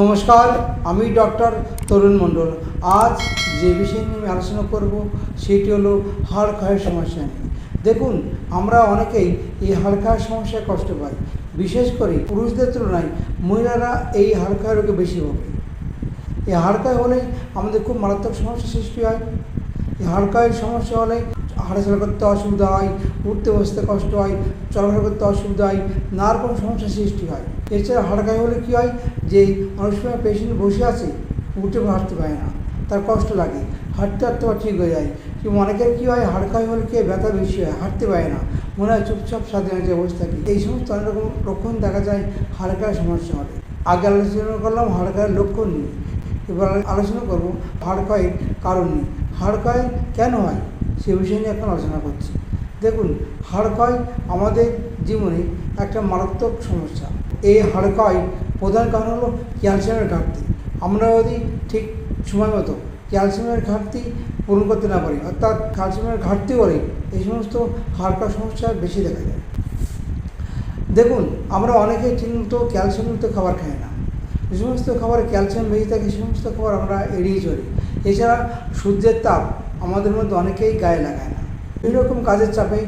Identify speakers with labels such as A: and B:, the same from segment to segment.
A: নমস্কার, আমি ডক্টর তরুণ মণ্ডল। আজ যে বিষয় নিয়ে আমি আলোচনা করব, সেটি হলো হাড় ক্ষয়ের সমস্যা নিয়ে। দেখুন, আমরা অনেকেই এই হাড় ক্ষয়ের সমস্যায় কষ্ট পাই। বিশেষ করে পুরুষদের তুলনায় মহিলারা এই হাড় ক্ষয় রোগে বেশি ভোগে। এই হাড় ক্ষয় হলে আমাদের খুব মারাত্মক সমস্যা সৃষ্টি হয়। এই হাড় ক্ষয়ের সমস্যা হলে হাঁটাচলা করতে অসুবিধা হয়, উঠতে বসতে কষ্ট হয়, চলাফেরা করতে অসুবিধা হয় নানা রকম সমস্যার সৃষ্টি হয়। এছাড়া হাড় ক্ষয় হলে কী হয় যে অনেক সময় পেশেন্ট বসে আছে, উঠে হাঁটতে পারে না, তার কষ্ট লাগে, হাঁটতে হাঁটতে ঠিক হয়ে যায়। কিন্তু অনেকের কী হয় হাড় ক্ষয় হলে কি ব্যথা বেশি হয়, হাঁটতে পারে না, মনে হয় চুপচাপ স্বাধীন বসে থাকি। এই সমস্ত অনেক রকম লক্ষণ দেখা যায় হাড় ক্ষয়ের সমস্যা হলে। আগে আলোচনা করলাম হাড় ক্ষয়ের লক্ষণ নিয়ে। এবার আলোচনা করব হাড় ক্ষয়ের কারণ নিয়ে। হাড় ক্ষয় কেন হয়? সে বিষয় নিয়ে এখন আলোচনা করছি। দেখুন হাড় ক্ষয় আমাদের জীবনে একটা মারাত্মক সমস্যা। এই হাড় ক্ষয় প্রধান কারণ হলো ক্যালসিয়ামের ঘাটতি। আমরা যদি ঠিক সময় মতো ক্যালসিয়ামের ঘাটতি পূরণ করতে না পারি, অর্থাৎ ক্যালসিয়ামের ঘাটতি হলে এই সমস্ত হাড় ক্ষয় সমস্যা বেশি দেখা যায়। দেখুন, আমরা অনেকেই ঠিকমতো ক্যালসিয়ামযুক্ত খাবার খাই না। যে সমস্ত খাবারে ক্যালসিয়াম বেশি থাকে, সে সমস্ত খাবার আমরা এড়িয়ে চলি। এছাড়া সূর্যের তাপ আমাদের মধ্যে অনেকেই গায়ে লাগায় না। বিভিন্ন রকম কাজের চাপে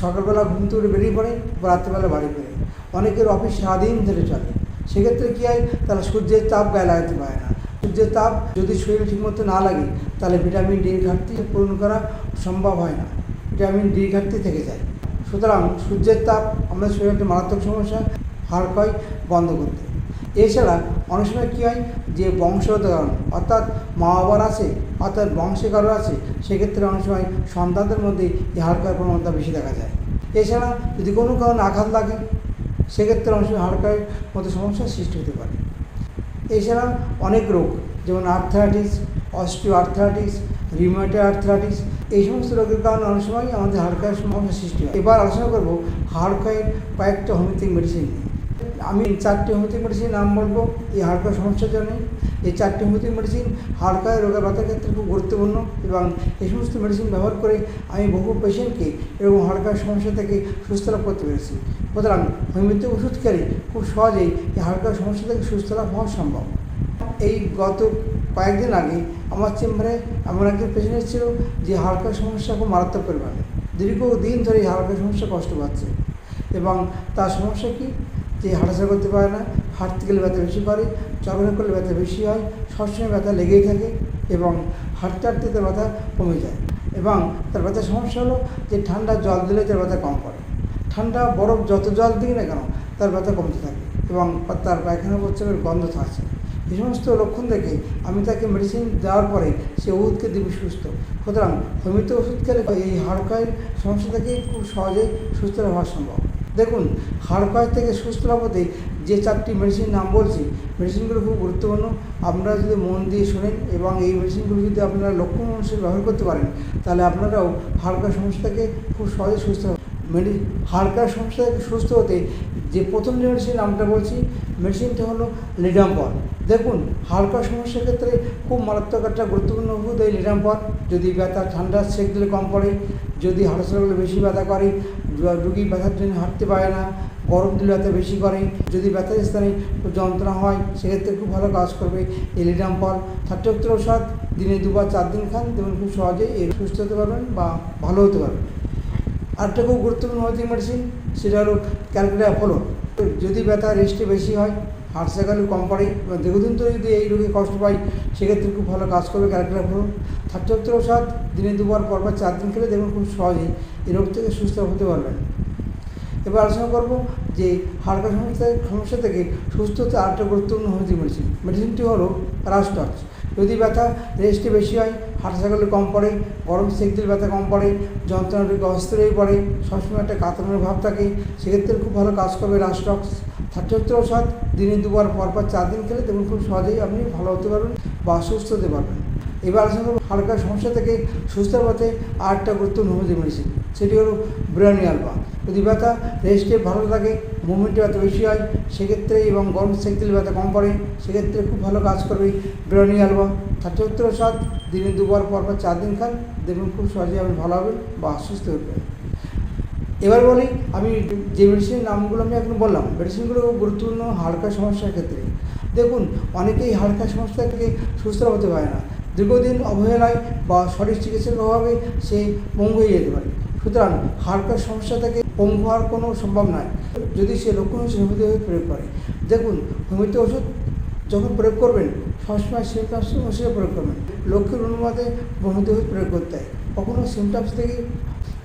A: সকালবেলা ঘুম থেকে বেরিয়ে পড়ে রাত্রেবেলা বাড়ি ফেরে। অনেকের অফিস সারাদিন ধরে চলে। সেক্ষেত্রে কী হয়? তারা সূর্যের তাপ গায়ে লাগাতে পারে না। সূর্যের তাপ যদি শরীরে ঠিকমতো না লাগে, তাহলে ভিটামিন ডি ঘাটতি পূরণ করা সম্ভব হয় না। ভিটামিন ডি ঘাটতি থেকে যায়। সুতরাং সূর্যের তাপ আমাদের শরীরে একটা মারাত্মক সমস্যা, হাড় ক্ষয় বন্ধ করতে। এছাড়া অনেক সময় কী হয়? যে বংশগত কারণ, অর্থাৎ মা বাবার আছে অর্থাৎ বংশে কারও আছে, সেক্ষেত্রে অনেক সময় সন্তানদের মধ্যে এই হাড় ক্ষয়ের প্রবণতা বেশি দেখা যায়। এছাড়া যদি কোনো কারণে আঘাত লাগে, সেক্ষেত্রে অনেক সময় হাড় ক্ষয়ের মতো সমস্যার সৃষ্টি হতে পারে। এছাড়া অনেক রোগ, যেমন arthritis osteoarthritis rheumatoid arthritis এই সমস্ত রোগের কারণে অনেক সময় আমাদের হাড় ক্ষয়ের সমস্যা সৃষ্টি হয়। এবার আলোচনা করব হাড় ক্ষয়ের কয়েকটা হোমিওপ্যাথিক মেডিসিন আমি চারটি হোমিওপ্যাথিক মেডিসিন নাম বলব, এই হাড় ক্ষয় সমস্যার জন্য। এই চারটি হোমিওপ্যাথিক মেডিসিন হাড় ক্ষয় রোগের ব্যথার ক্ষেত্রে খুব গুরুত্বপূর্ণ এবং এই সমস্ত মেডিসিন ব্যবহার করে আমি বহু পেশেন্টকে এরকম হাড় ক্ষয়ের সমস্যা থেকে সুস্থ লাভ করতে পেরেছি। সুতরাং হোমিওপ্যাথিক ওষুধ খেলে খুব সহজেই এই হাড় ক্ষয়ের সমস্যা থেকে সুস্থ লাভ হওয়া সম্ভব। এই গত কয়েকদিন আগে আমার চেম্বারে এমন একজন পেশেন্ট এসেছিল যে হাড় সমস্যা খুব মারাত্মক পরিমাণে। দীর্ঘদিন ধরে হাড় সমস্যা কষ্ট পাচ্ছে। এবং তার সমস্যা কি? যে হাঁটাচলা করতে পারে না হাঁটতে গেলে ব্যথা বেশি করে চলাফেরা করলে ব্যথা বেশি হয়, সবসময় ব্যথা লেগেই থাকে এবং হাঁটতে হাঁটতে তার ব্যথা কমে যায় এবং তার ব্যথার সমস্যা হলো যে ঠান্ডা জল দিলে তার ব্যথা কম পড়ে। ঠান্ডা বরফ যত জল দিই না কেন তার ব্যথা কমতে থাকে এবং তার পায়খানা প্রস্রাবের গন্ধ থাকছে এই সমস্ত লক্ষণ দেখে আমি তাকে মেডিসিন দেওয়ার পরে সে ওষুধকে দিবি সুস্থ। সুতরাং হোমিওপ্যাথি ওষুধ খেলে এই হাড় ক্ষয়ের সমস্যা থেকে খুব সহজেই সুস্থ হওয়া সম্ভব। দেখুন, হাড় থেকে সুস্থ লাভ যে চারটি মেডিসিন নাম বলছি মেডিসিনগুলো খুব গুরুত্বপূর্ণ। আপনারা যদি মন দিয়ে শোনেন এবং এই মেডিসিনগুলো যদি আপনারা লক্ষ্য মানুষের ব্যবহার করতে পারেন, তাহলে আপনারাও হাড় সমস্যা থেকে খুব সহজে সুস্থ মেডি, হালকা সমস্যা থেকে সুস্থ হতে, যে প্রথম যে মেডিসিন নামটা বলছি, মেডিসিনটা হলো লিডাম্পল দেখুন, হালকা সমস্যার ক্ষেত্রে খুব মারাত্মক একটা গুরুত্বপূর্ণ ওষুধ এই লিডাম্পল যদি ব্যথা, ঠান্ডা, সেক দিলে কম পড়ে। যদি হাঁটাচলা করলে বেশি ব্যথা করে, রুগী ব্যথার জন্য হাঁটতে পারে না, গরম দিলে ব্যথা বেশি করে। যদি ব্যথার স্থানে যন্ত্রণা হয়, সেক্ষেত্রে খুব ভালো কাজ করবে এই লিডাম্পল থার্টি ওষুধ দিনে দুবার চার দিন খান তেমন খুব সহজে এর সুস্থ হতে পারবেন বা ভালো হতে পারবেন। আরেকটা খুব গুরুত্বপূর্ণ হোমিওপ্যাথিক মেডিসিন সেটা হলো ক্যালকুলেট অ্যাপোলো যদি ব্যথা রেস্টে বেশি হয় হার্ট সাইকেল কম পড়ে দীর্ঘদিন ধরে যদি এই রোগে কষ্ট পাই, সেক্ষেত্রে খুব ভালো কাজ করবে ক্যালকুলেট অ্যাপোলো থার্টি ওষুধ দিনে দুবার, পরপর চার দিন খেলে দেখুন খুব সহজেই এই রোগ থেকে সুস্থ হতে পারবেন। এবার আলোচনা করব যে হাড়কা সমস্যা সমস্যা থেকে সুস্থ হতে আরেকটা গুরুত্বপূর্ণ হোমিওপ্যাথি মেডিসিন মেডিসিনটি হলো রাস্টক্স যদি ব্যথা রেস্টে বেশি হয়, হাঁটা সাইকেলে কম পড়ে, গরম সেক ব্যথা কম পড়ে, যন্ত্রণা রোগে অস্থির হয়ে পড়ে, সবসময় একটা কাতরানোর ভাব থাকে। সেক্ষেত্রে খুব ভালো কাজ করবে রাস্টক্স থার্টি ওষুধ দিনে দুবার, পরপর চার দিন খেলে দেখুন খুব সহজেই আপনি ভালো হতে পারবেন বা সুস্থ হতে পারবেন। এবার করব হালকা সমস্যা থেকে সুস্থ পথে আর একটা গুরুত্বপূর্ণ হোমিওপ্যাথি মেডিসিন সেটি হলো ব্রানি আলবা যদি ব্যথা রেস্টে ভালো থাকে মুভমেন্টে ব্যথা বেশি হয়, সেক্ষেত্রে এবং গরম সেক ব্যথা কম পড়ে, সেক্ষেত্রে খুব ভালো কাজ করবে ব্রানি আলবা থার্টি ওষুধ দিনে দুবার, পরপর চার দিন খান দেখুন খুব সহজেই আপনি ভালো হবেন বা সুস্থ হবেন এবার বলি, আমি যে মেডিসিনের নামগুলো আমি এখন বললাম মেডিসিনগুলো গুরুত্বপূর্ণ হালকা সমস্যার ক্ষেত্রে। দেখুন, অনেকেই হালকা সমস্যা থেকে সুস্থ হতে পারে না। দীর্ঘদিন অবহেলায় বা সঠিক চিকিৎসার অভাবে সে পঙ্গু হয়ে যেতে পারে। সুতরাং হালকা সমস্যা থেকে পঙ্গু হওয়ার কোনো সম্ভব নয়। যদি সে লক্ষণ হিসেবে হোমিওপ্যাথি ওষুধ প্রয়োগ করে। দেখুন হোমিওপ্যাথি ওষুধ যখন প্রয়োগ করবেন, সবসময় সিমটামস অনুসারে প্রয়োগ করবেন। লক্ষ্যের অনুপাতে হোমিওপ্যাথি ওষুধ প্রয়োগ করতে হয়। কখনো সিমটামস থেকে,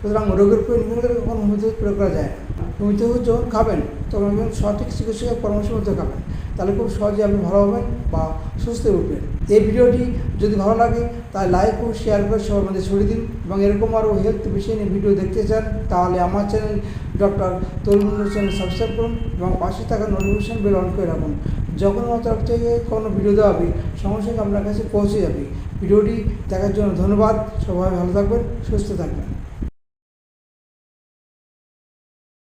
A: সুতরাং রোগের উপরে নির্ভর করে কখনো হোমিওপ্যাথি ওষুধ প্রয়োগ করা যায় না। হোমিওপ্যাথি ওষুধ যখন খাবেন, তখন সঠিক চিকিৎসকের পরামর্শ মতো খাবেন। তাহলে খুব সহজে আপনি ভালো হবেন বা সুস্থ উঠবেন। এই ভিডিওটি যদি ভালো লাগে, তাহলে লাইক ও শেয়ার করে সবার মধ্যে ছড়িয়ে দিন এবং এরকম আরও হেলথ বিষয় নিয়ে ভিডিও দেখতে চান, তাহলে আমার channel doctor Tarun channel subscribe করুন এবং পাশে থাকা নোটিফিকেশন বেল অন করে রাখুন। যখন আমার তরফ থেকে কোনো ভিডিও দেওয়া হবে, সঙ্গে সঙ্গে আপনার কাছে পৌঁছে যাবে। ভিডিওটি দেখার জন্য ধন্যবাদ। সবাই ভালো থাকবেন, সুস্থ থাকবেন।